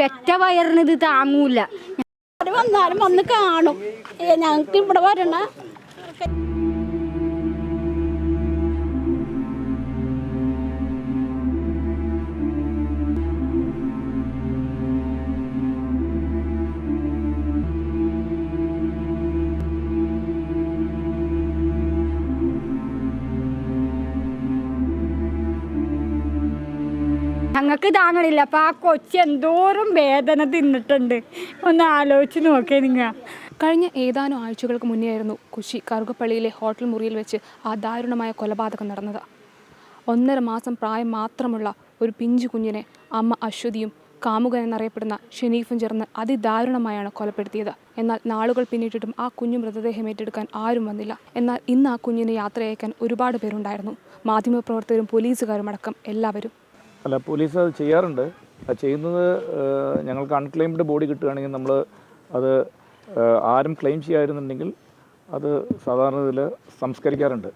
പെറ്റ വയറിന് ഇത് താങ്ങൂല. വന്നാലും വന്ന് കാണും. ഞങ്ങൾക്ക് ഇവിടെ വരണ ഞങ്ങൾക്ക് താങ്ങണില്ല അപ്പൊ ആ കൊച്ചി എന്തോരം വേദന തിന്നിട്ടുണ്ട്. ഒന്ന് ആലോചിച്ച് നോക്കേ നിങ്ങൾ കഴിഞ്ഞ ഏതാനും ആഴ്ചകൾക്ക് മുന്നേയായിരുന്നു കുശി കറുകപ്പള്ളിയിലെ ഹോട്ടൽ മുറിയിൽ വെച്ച് ആ ദാരുണമായ കൊലപാതകം നടന്നത്. ഒന്നര മാസം പ്രായം മാത്രമുള്ള ഒരു പിഞ്ചു കുഞ്ഞിനെ അമ്മ അശ്വതിയും കാമുകൻ എന്നറിയപ്പെടുന്ന ഷെനീഫും ചേർന്ന് അതിദാരുണമായാണ് കൊലപ്പെടുത്തിയത്. എന്നാൽ നാളുകൾ പിന്നിട്ടിട്ടും ആ കുഞ്ഞു മൃതദേഹം ഏറ്റെടുക്കാൻ ആരും വന്നില്ല. എന്നാൽ ഇന്ന് ആ കുഞ്ഞിനെ യാത്രയയക്കാൻ ഒരുപാട് പേരുണ്ടായിരുന്നു. മാധ്യമപ്രവർത്തകരും പോലീസുകാരും അടക്കം എല്ലാവരും. അല്ല പോലീസ് അത് ചെയ്യാറുണ്ട്. അത് ചെയ്യുന്നത് ഞങ്ങൾക്ക് അൺക്ലെയിംഡ് ബോഡി കിട്ടുകയാണെങ്കിൽ നമ്മൾ അത് ആരും ക്ലെയിം ചെയ്യായിരുന്നുണ്ടെങ്കിൽ അത് സാധാരണ ഇതിൽ സംസ്കരിക്കാറുണ്ട്.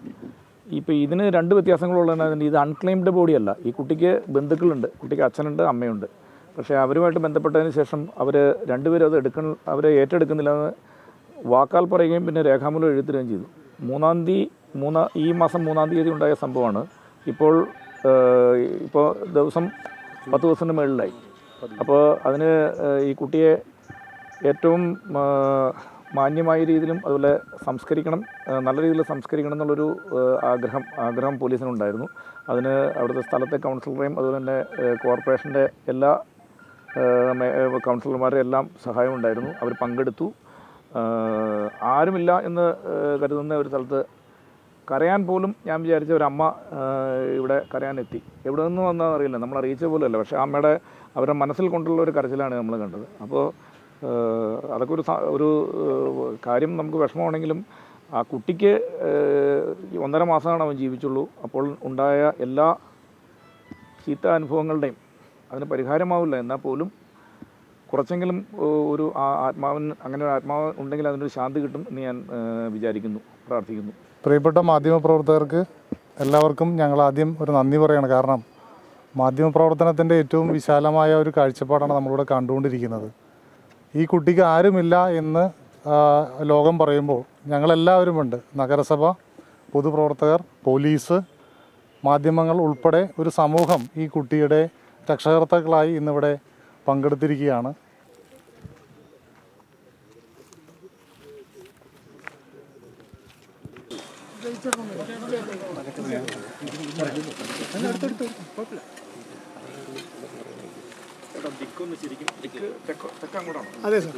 ഇപ്പോൾ ഇതിന് രണ്ട് വ്യത്യാസങ്ങളുള്ളതെന്ന് ഇത് അൺക്ലെയിംഡ് ബോഡിയല്ല ഈ കുട്ടിക്ക് ബന്ധുക്കളുണ്ട്. കുട്ടിക്ക് അച്ഛനുണ്ട് അമ്മയുണ്ട്. പക്ഷേ അവരുമായിട്ട് ബന്ധപ്പെട്ടതിന് ശേഷം അവർ രണ്ടുപേരും അത് എടുക്ക അവരെ ഏറ്റെടുക്കുന്നില്ല എന്ന് വാക്കാൽ പറയുകയും പിന്നെ രേഖാമൂലം എഴുതുകയും ചെയ്തു. മൂന്നാം തീയതി മൂന്നാം ഈ മാസം മൂന്നാം തീയതി ഉണ്ടായ സംഭവമാണ്. ഇപ്പോൾ ഇപ്പോൾ ദിവസം പത്ത് ദിവസത്തിന് മുകളിലായി അപ്പോൾ അതിന് ഈ കുട്ടിയെ ഏറ്റവും മാന്യമായ രീതിയിലും അതുപോലെ സംസ്കരിക്കണം നല്ല രീതിയിൽ സംസ്കരിക്കണം എന്നുള്ളൊരു ആഗ്രഹം ആഗ്രഹം പോലീസിനുണ്ടായിരുന്നു. അതിന് അവിടുത്തെ സ്ഥലത്തെ കൗൺസിലറേയും അതുപോലെ തന്നെ കോർപ്പറേഷന്റെ എല്ലാ കൗൺസിലർമാരുടെ എല്ലാം സഹായം ഉണ്ടായിരുന്നു. അവർ പങ്കെടുത്തു. ആരുമില്ല എന്ന് കരുതുന്ന ഒരു സ്ഥലത്ത് കരയാൻ പോലും ഞാൻ വിചാരിച്ച ഒരു അമ്മ ഇവിടെ കരയാനെത്തി. എവിടെ നിന്ന് വന്നതെന്ന് അറിയില്ല. നമ്മൾ അറിയിച്ച പോലെയല്ല. പക്ഷേ അമ്മയുടെ അവരുടെ മനസ്സിൽ കൊണ്ടുള്ള ഒരു കരച്ചിലാണ് നമ്മൾ കണ്ടത്. അപ്പോൾ അതൊക്കെ ഒരു ഒരു കാര്യം നമുക്ക് വിഷമമാണെങ്കിലും ആ കുട്ടിക്ക് ഒന്നര മാസമാണ് അവൻ ജീവിച്ചുള്ളൂ. അപ്പോൾ ഉണ്ടായ എല്ലാ ചീത്ത അനുഭവങ്ങളുടെയും അതിന് പരിഹാരമാവില്ല. എന്നാൽ പോലും കുറച്ചെങ്കിലും ഒരു ആത്മാവിന് അങ്ങനെ ഒരു ആത്മാവ് ഉണ്ടെങ്കിൽ അതിനൊരു ശാന്തി കിട്ടും എന്ന് ഞാൻ വിചാരിക്കുന്നു പ്രാർത്ഥിക്കുന്നു. പ്രിയപ്പെട്ട മാധ്യമപ്രവർത്തകർക്ക് എല്ലാവർക്കും ഞങ്ങൾ ആദ്യം ഒരു നന്ദി പറയണം. കാരണം മാധ്യമപ്രവർത്തനത്തിന്റെ ഏറ്റവും വിശാലമായ ഒരു കാഴ്ചപ്പാടാണ് നമ്മളിവിടെ കണ്ടുകൊണ്ടിരിക്കുന്നത്. ഈ കുട്ടിക്ക് ആരുമില്ല എന്ന് ലോകം പറയുമ്പോൾ ഞങ്ങളെല്ലാവരുമുണ്ട് നഗരസഭ പൊതുപ്രവർത്തകർ പോലീസ് മാധ്യമങ്ങൾ ഉൾപ്പെടെ ഒരു സമൂഹം ഈ കുട്ടിയുടെ രക്ഷകർത്താക്കളായി ഇന്നിവിടെ പങ്കെടുത്തിരിക്കുകയാണ്. あれです。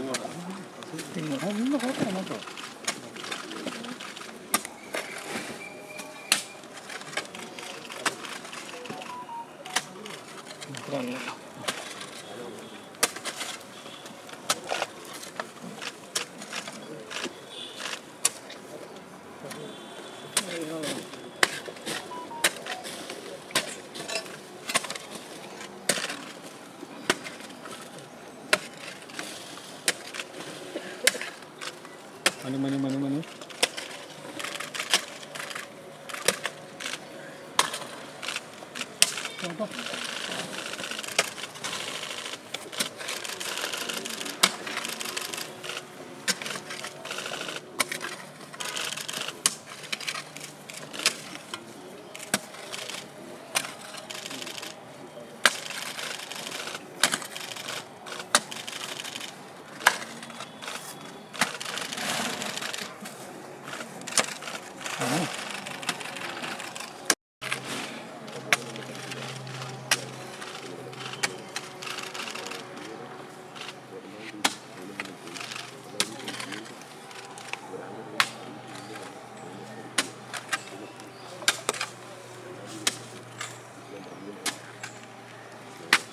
Manong, manong, ano manong, oh. manong. Ito, ito.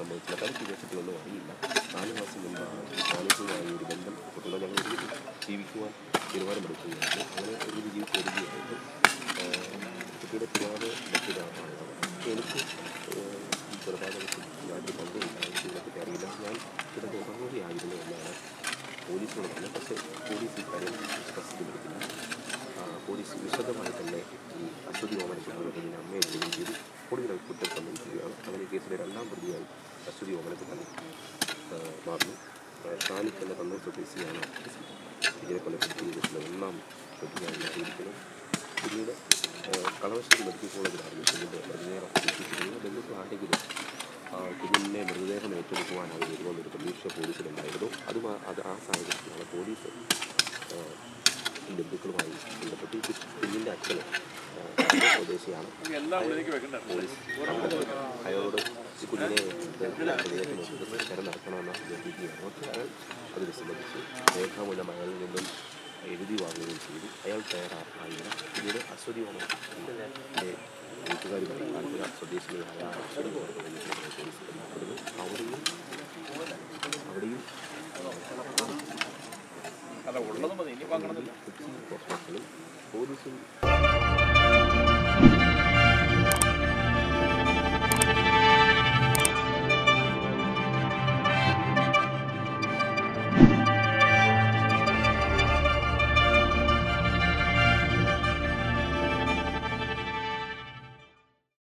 സംഭവിച്ചില്ല തനിക്ക് വിദേശത്തിലൊന്നും അറിയില്ല. നാല് മാസം മുമ്പാണ് ഈ ഷാനിഫുമായി ഒരു ബന്ധം കുട്ടികളെ ഞങ്ങൾ ജീവിക്കുവാൻ തീരുമാനമെടുക്കുകയായിരുന്നു അങ്ങനെ ഒരു ജീവിച്ച് വരികയായിരുന്നു കുട്ടിയുടെ പിതാവ് മറ്റൊരാളാണ് എനിക്ക് ഈ കൊലപാതകത്തിൽ യാതൊരു പങ്കുമില്ല എനിക്ക് ഇതിനെപ്പറ്റി അറിയില്ല. ഞാൻ ഇതിന്റെ ഉറങ്ങുകയായിരുന്നു എന്നാണ് പോലീസിനോട് പറഞ്ഞത്. പക്ഷേ പോലീസ് ഇക്കാര്യം ആ, പോലീസ് വിശദമായി തന്നെ ഈ അശ്വതി കുഞ്ഞിനെ അമ്മയെ ചോദ്യം ചെയ്തു. കൂടുതലായി കുറ്റം സംബന്ധിക്കുകയാണ് അങ്ങനെ കേസിലെ രണ്ടാം പ്രതിയായി അശ്വതി ഓമനത്തിൽ തന്നെ മാറുന്നു. ഷാനിക്ക് ഷാനിക് എന്ന കണ്ണൂർ സ്വദേശിയാണ് ഇതിനെ കൊല്ലം ചെയ്തിട്ടുള്ള ഒന്നാം പ്രതിയാണ് ചെയ്തിരിക്കുന്നത് പിന്നീട് കളവശ്ശേരി മെഡിക്കൽ കോളേജിലായിരുന്നു കുഞ്ഞിന്റെ മൃതദേഹം എത്തിച്ചിരിക്കുന്നത് ബന്ധുക്കൾ ആരെങ്കിലും ആ, കുഞ്ഞിന്റെ മൃതദേഹം ഏറ്റെടുക്കുവാൻ അവർ വരുമെന്നൊരു പ്രതീക്ഷ പോലീസിലുണ്ടായിരുന്നു. അത് അത് ആ സാഹചര്യത്തിലാണ് പോലീസ് ബന്ധുക്കളുമായി ബന്ധപ്പെട്ട് ഈ കുഞ്ഞിന്റെ അച്ഛന് സ്വദേശിയാണ്. അയാളോട് ശരം നടക്കണമെന്ന് അഭ്യർത്ഥിക്കുകയാണ്. പക്ഷേ അയാൾ അത് വിസമ്മതിച്ചു. രേഖാമൂലം അയാളിൽ നിന്നും എഴുതി വാങ്ങുകയും ചെയ്തു. അയാൾ തയ്യാറായില്ല പിന്നീട് അശ്വതി ഓണം വീട്ടുകാരുമായി ആലപ്പുഴ സ്വദേശിനിയായ അശ്വതി അവിടെയും അവിടെയും കൊച്ചി പോസ്റ്റ്മാർട്ടലും പോലീസും